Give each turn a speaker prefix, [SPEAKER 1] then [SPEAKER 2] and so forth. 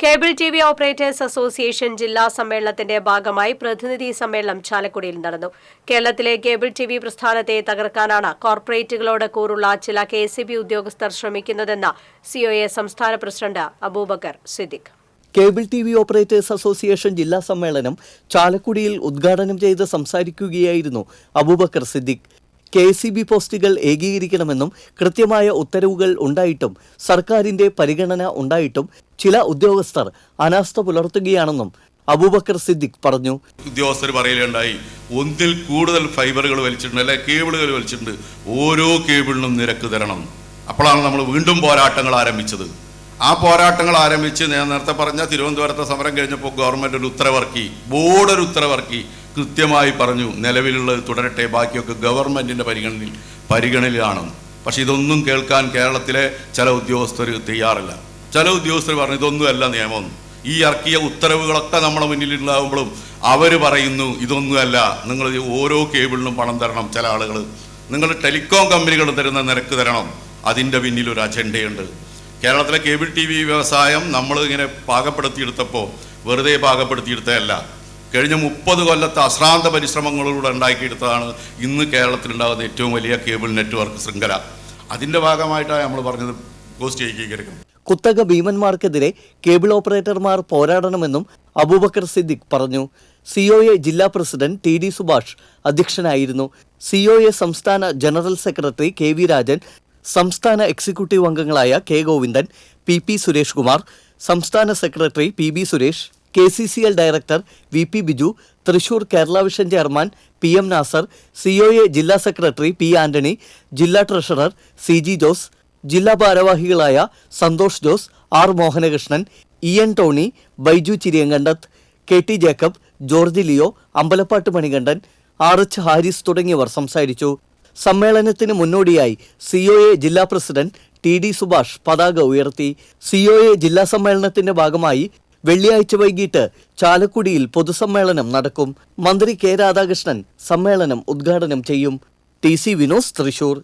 [SPEAKER 1] Cable T V operators association ജില്ലാ സമ്മേളനത്തിന്റെ ഭാഗമായി പ്രതിനിധി സമ്മേളനം ചാലക്കുടിയിൽ നടന്നു. കേരളത്തിലെ കേബിൾ ടി വി പ്രസ്ഥാനത്തെ തകർക്കാനാണ് കോർപ്പറേറ്റുകളോട് കൂറുള്ള ചില കെ സി ബി ഉദ്യോഗസ്ഥർ ശ്രമിക്കുന്നതെന്ന് സിഒഎ സംസ്ഥാന president Abubakar Siddiq.
[SPEAKER 2] Cable T V operators association ജില്ലാ സമ്മേളനം ചാലക്കുടിയിൽ ഉദ്ഘാടനം ചെയ്ത് സംസാരിക്കുകയായിരുന്നു Abubakar Siddiq. K C B പോസ്റ്റുകൾ ഏകീകരിക്കണമെന്നും കൃത്യമായ ഉത്തരവുകൾ ഉണ്ടായിട്ടും സർക്കാരിന്റെ പരിഗണന ഉണ്ടായിട്ടും ചില ഉദ്യോഗസ്ഥർ അനാസ്ഥ പുലർത്തുകയാണെന്നും അബൂബക്കർ സിദ്ദിഖ് പറഞ്ഞു.
[SPEAKER 3] ഉദ്യോഗസ്ഥർ പറയലുണ്ടായി ഒന്നിൽ കൂടുതൽ ഫൈബറുകൾ വലിച്ചിട്ടുണ്ട് അല്ലെ? കേബിളുകൾ വലിച്ചിട്ടുണ്ട്. ഓരോ കേബിളിനും നിരക്ക് തരണം. അപ്പോഴാണ് നമ്മൾ വീണ്ടും പോരാട്ടങ്ങൾ ആരംഭിച്ചത്. ആ പോരാട്ടങ്ങൾ ആരംഭിച്ച് ഞാൻ നേരത്തെ പറഞ്ഞ തിരുവനന്തപുരത്തെ സമരം കഴിഞ്ഞപ്പോൾ ഗവൺമെന്റ് ഒരു ഉത്തരവിറക്കി ബോർഡ് ഒരു ഉത്തരവിറക്കി. കൃത്യമായി പറഞ്ഞു നിലവിലുള്ളത് തുടരട്ടെ ബാക്കിയൊക്കെ ഗവൺമെന്റിന്റെ പരിഗണനയിൽ പരിഗണനയിലാണ് പക്ഷെ ഇതൊന്നും കേൾക്കാൻ കേരളത്തിലെ ചില ഉദ്യോഗസ്ഥർ തയ്യാറല്ല. ചില ഉദ്യോഗസ്ഥർ പറഞ്ഞു ഇതൊന്നുമല്ല നിയമം. ഈ ഇറക്കിയ ഉത്തരവുകളൊക്കെ നമ്മുടെ മുന്നിലുണ്ടാകുമ്പോഴും അവർ പറയുന്നു ഇതൊന്നുമല്ല. നിങ്ങൾ ഓരോ കേബിളിനും പണം തരണം ചില ആളുകൾ നിങ്ങൾ ടെലികോം കമ്പനികൾ തരുന്ന നിരക്ക് തരണം. അതിന്റെ പിന്നിൽ ഒരു അജണ്ടയുണ്ട്. കേരളത്തിലെ കേബിൾ ടി വി വ്യവസായം നമ്മൾ ഇങ്ങനെ പാകപ്പെടുത്തിയെടുത്തപ്പോൾ വെറുതെ പാകപ്പെടുത്തിയെടുത്തതല്ല. കഴിഞ്ഞ മുപ്പത് കൊല്ലത്തെ അശ്രാന്ത പരിശ്രമങ്ങളിലൂടെ ഉണ്ടാക്കിയെടുത്തതാണ് ഇന്ന് കേരളത്തിലുണ്ടാകുന്ന ഏറ്റവും വലിയ കേബിൾ നെറ്റ്വർക്ക് ശൃംഖല. അതിന്റെ ഭാഗമായിട്ടാണ് നമ്മൾ പറഞ്ഞത് പോസ്റ്റ് ഏകീകരിക്കണം
[SPEAKER 2] കുത്തക ഭീമന്മാർക്കെതിരെ കേബിൾ ഓപ്പറേറ്റർമാർ പോരാടണമെന്നും അബൂബക്കർ സിദ്ദിഖ് പറഞ്ഞു. സിഒഎ ജില്ലാ പ്രസിഡന്റ് ടി ഡി സുഭാഷ് അധ്യക്ഷനായിരുന്നു. സിഒഎ സംസ്ഥാന general secretary K V Rajan സംസ്ഥാന എക്സിക്യൂട്ടീവ് അംഗങ്ങളായ K Govindan P P Suresh Kumar സംസ്ഥാന secretary P B Suresh K C C L director V P Biju Thrissur Kerala vision chairman P M Nasar C O A ജില്ലാ secretary P Antony ജില്ലാ treasurer C G Jose ജില്ലാ ഭാരവാഹികളായ Santhosh Jose R Mohanakrishnan E N Tony Baiju Chiriyankandath K T Jacob George Leo Ambalappattu Manikandan R H Haris തുടങ്ങിയവർ സംസാരിച്ചു. സമ്മേളനത്തിന് മുന്നോടിയായി C O A ജില്ലാ president T D Subhash പതാക ഉയർത്തി. സി ഒ എ ജില്ലാ സമ്മേളനത്തിന്റെ ഭാഗമായി വെള്ളിയാഴ്ച വൈകിട്ട് ചാലക്കുടിയിൽ പൊതുസമ്മേളനം നടക്കും. മന്ത്രി കെ രാധാകൃഷ്ണൻ സമ്മേളനം ഉദ്ഘാടനം ചെയ്യും. T C Vinos Thrissur.